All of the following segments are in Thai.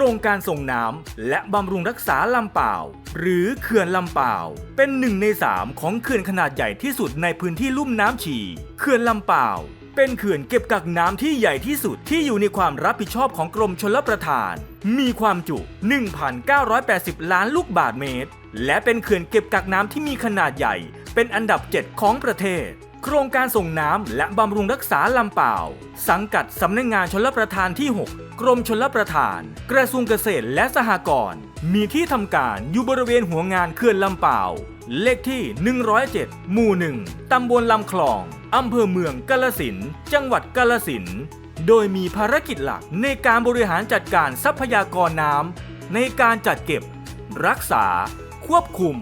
ครงการส่งน้ำและบำรุงรักษาลำเปล่าวหรือเขื่อนลำเปล่าวเป็นหนึ่งในสามของเขื่อนขนาดใหญ่ที่สุดในพื้นที่ลุ่มน้ำฉีเขื่อนลำเปล่าวเป็นเขื่อนเก็บกักน้ำที่ใหญ่ที่สุดที่อยู่ในความรับผิดชอบของกรมชลประทาน มีความจุ 1,980 ล้านลูกบาศก์เมตร และเป็นเขื่อนเก็บกักน้ำที่มีขนาดใหญ่ เป็นอันดับ 7 ของประเทศ ครงการส่งน้ำและบำรุงรักษาลำเปล่า สังกัดสำนักงานชลประทานที่ 6 กรมชลประทาน กระทรวงเกษตรและสหกรณ์มีที่ทำการอยู่บริเวณหัวงานเขื่อนลำเปล่า เลขที่ 107 หมู่ 1 ตำบลลำคลอง อำเภอเมืองกาลสิน จังหวัดกาลสิน โดยมีภารกิจหลักในการบริหารจัดการทรัพยากรน้ำในการจัดเก็บ รักษา ควบคุม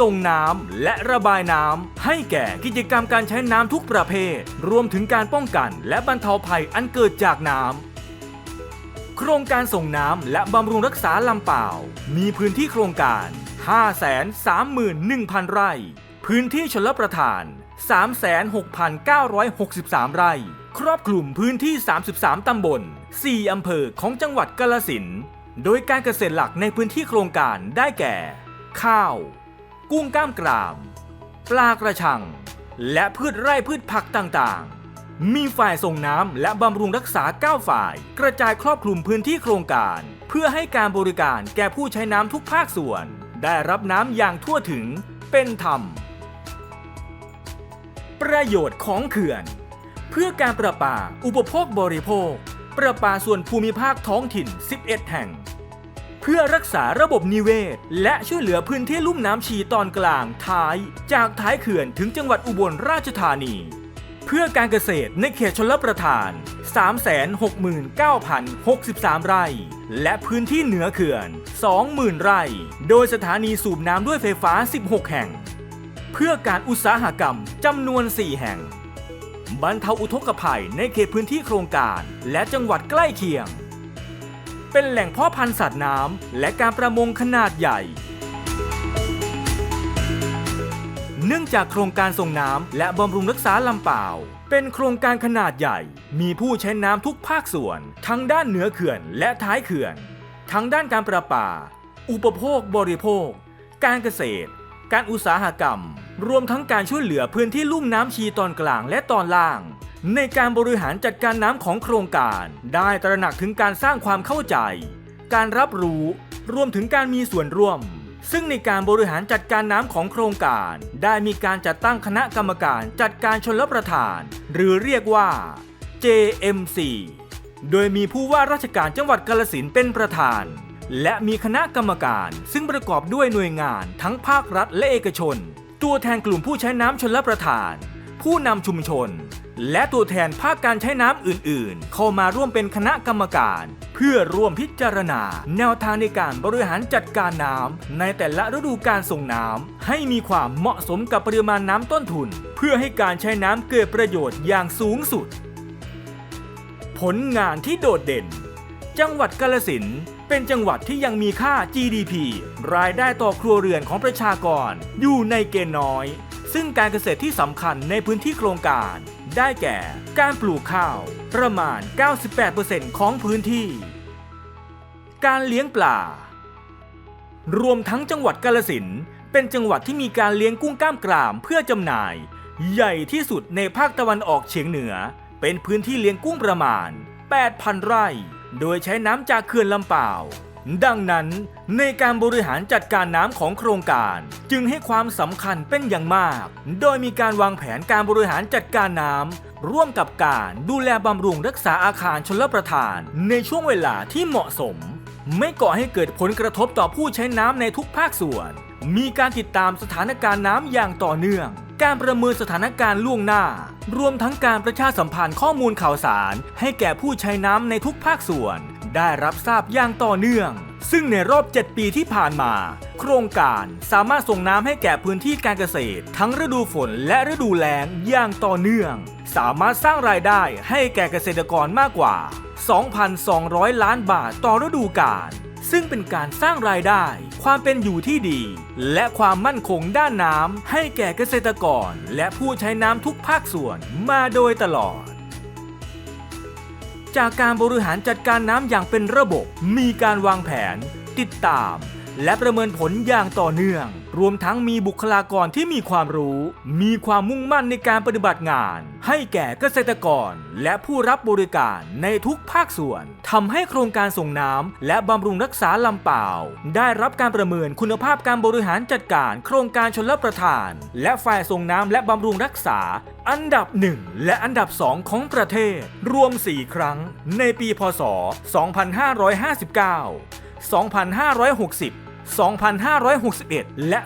ส่งน้ำและระบายน้ำให้แก่กิจกรรมการใช้น้ำทุกประเภท รวมถึงการป้องกันและบรรเทาภัยอันเกิดจากน้ำโครงการส่งน้ำและบำรุงรักษาลำเปล่า มีพื้นที่โครงการ 531,000 ไร่ พื้นที่ชลประทาน 36,963 ไร่ ครอบคลุมพื้นที่ 33 ตำบล 4 อำเภอของจังหวัดกาลสิน โดยการเกษตรหลักในพื้นที่โครงการได้แก่ ข้าว กุ้งกล้ามกราม ปลากระชัง และพืชไร่พืชผักต่างๆ มีฝ่ายส่งน้ำและบำรุงรักษา 9 ฝ่าย กระจายครอบคลุมพื้นที่โครงการ เพื่อให้การบริการแก่ผู้ใช้น้ำทุกภาคส่วน ได้รับน้ำอย่างทั่วถึงเป็นธรรม ประโยชน์ของเขื่อน เพื่อการประปาอุปโภคบริโภค ประปาส่วนภูมิภาคท้องถิ่น 11 แห่ง พื่อรักษาระบบนิเวศ และช่วยเหลือพื้นที่ลุ่มน้ำชีตอนกลางท้าย จากท้ายเขื่อนถึงจังหวัดอุบลราชธานี เพื่อการเกษตรในเขตชลประทาน 369,063 ไร่ และพื้นที่เหนือเขื่อน 20,000 ไร่ โดยสถานีสูบน้ำด้วยไฟฟ้า 16 แห่ง เพื่อการอุตสาหกรรมจำนวน 4 แห่งบรรเทาอุทกภัยในเขตพื้นที่โครงการ และจังหวัดใกล้เคียง เป็นแหล่งเพาะพันธุ์สัตว์น้ำและการประมงขนาดใหญ่ เนื่องจากโครงการส่งน้ำและบำรุงรักษาลำเปล่า เป็นโครงการขนาดใหญ่ มีผู้ใช้น้ำทุกภาคส่วน ทั้งด้านเหนือเขื่อนและท้ายเขื่อน ทั้งด้านการประปา อุปโภคบริโภค การเกษตร การอุตสาหกรรม รวมทั้งการช่วยเหลือพื้นที่ลุ่มน้ำชีตอนกลางและตอนล่าง ในการบริหารจัดการน้ำของโครงการ ได้ตระหนักถึงการสร้างความเข้าใจ การรับรู้ รวมถึงการมีส่วนร่วม ซึ่งในการบริหารจัดการน้ำของโครงการ ได้มีการจัดตั้งคณะกรรมการจัดการชลประทาน หรือเรียกว่า JMC โดยมีผู้ว่าราชการจังหวัดกาลสินเป็นประธาน และมีคณะกรรมการซึ่งประกอบด้วยหน่วยงานทั้งภาครัฐและเอกชน ตัวแทนกลุ่มผู้ใช้น้ำชลประทาน ผู้นำชุมชน และตัวแทนภาคการใช้น้ำอื่นๆ เข้ามาร่วมเป็นคณะกรรมการ เพื่อร่วมพิจารณา แนวทางในการบริหารจัดการน้ำในแต่ละฤดูการส่งน้ำให้มีความเหมาะสมกับปริมาณน้ำต้นทุน เพื่อให้การใช้น้ำเกิดประโยชน์อย่างสูงสุด ผลงานที่โดดเด่น จังหวัดกาลสินเป็นจังหวัดที่ยังมีค่า GDP รายได้ต่อครัวเรือนของประชากร อยู่ในเกณฑ์น้อย ซึ่งการเกษตรที่สำคัญในพื้นที่โครงการ ได้แก่ การปลูกข้าว ประมาณ 98%ของพื้นที่ การเลี้ยงปลา รวมทั้งจังหวัดกาลสินเป็นจังหวัดที่มีการเลี้ยงกุ้งกล้ามกรามเพื่อจำหน่าย ใหญ่ที่สุดในภาคตะวันออกเฉียงเหนือ เป็นพื้นที่เลี้ยงกุ้งประมาณ 8,000 ไร่ โดยใช้น้ำจากเขื่อนลำเปล่า ดังนั้นในการบริหารจัดการน้ำของโครงการจึงให้ความสำคัญเป็นอย่างมาก โดยมีการวางแผนการบริหารจัดการน้ำร่วมกับการดูแลบำรุงรักษาอาคารชลประทาน ในช่วงเวลาที่เหมาะสม ไม่ก่อให้เกิดผลกระทบต่อผู้ใช้น้ำในทุกภาคส่วน มีการติดตามสถานการณ์น้ำอย่างต่อเนื่อง การประเมินสถานการณ์ล่วงหน้า รวมทั้งการประชาสัมพันธ์ข้อมูลข่าวสาร ให้แก่ผู้ใช้น้ำในทุกภาคส่วน ได้รับทราบอย่างต่อเนื่อง ซึ่งในรอบ 7 ปีที่ผ่านมา โครงการสามารถส่งน้ำให้แก่พื้นที่การเกษตร ทั้งฤดูฝนและฤดูแล้งอย่างต่อเนื่อง สามารถสร้างรายได้ให้แก่เกษตรกรมากกว่า 2,200 ล้านบาทต่อฤดูกาลซึ่งเป็นการสร้างรายได้ ความเป็นอยู่ที่ดี และความมั่นคงด้านน้ำให้แก่เกษตรกร และผู้ใช้น้ำทุกภาคส่วนมาโดยตลอด จากการบริหารจัดการน้ำอย่างเป็นระบบ มีการวางแผน ติดตาม และประเมินผลอย่างต่อเนื่อง รวมทั้งมีบุคลากรที่มีความรู้ มีความมุ่งมั่นในการปฏิบัติงาน ให้แก่เกษตรกร และผู้รับบริการในทุกภาคส่วนทำให้โครงการส่งน้ำและบำรุงรักษาลำเปล่า ได้รับการประเมินคุณภาพการบริหารจัดการ โครงการชนรับประทาน และฝ่ายส่งน้ำและบำรุงรักษา อันดับ 1 และอันดับ 2 ของประเทศ รวม 4 ครั้ง ในปีพศ 2559 2560 2561 และ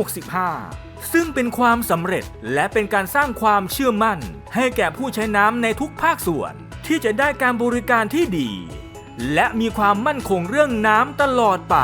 2565 ซึ่งเป็นความสำเร็จและเป็นการสร้างความเชื่อมั่น ให้แก่ผู้ใช้น้ำในทุกภาคส่วน ที่จะได้การบริการที่ดี และมีความมั่นคงเรื่องน้ำตลอดไป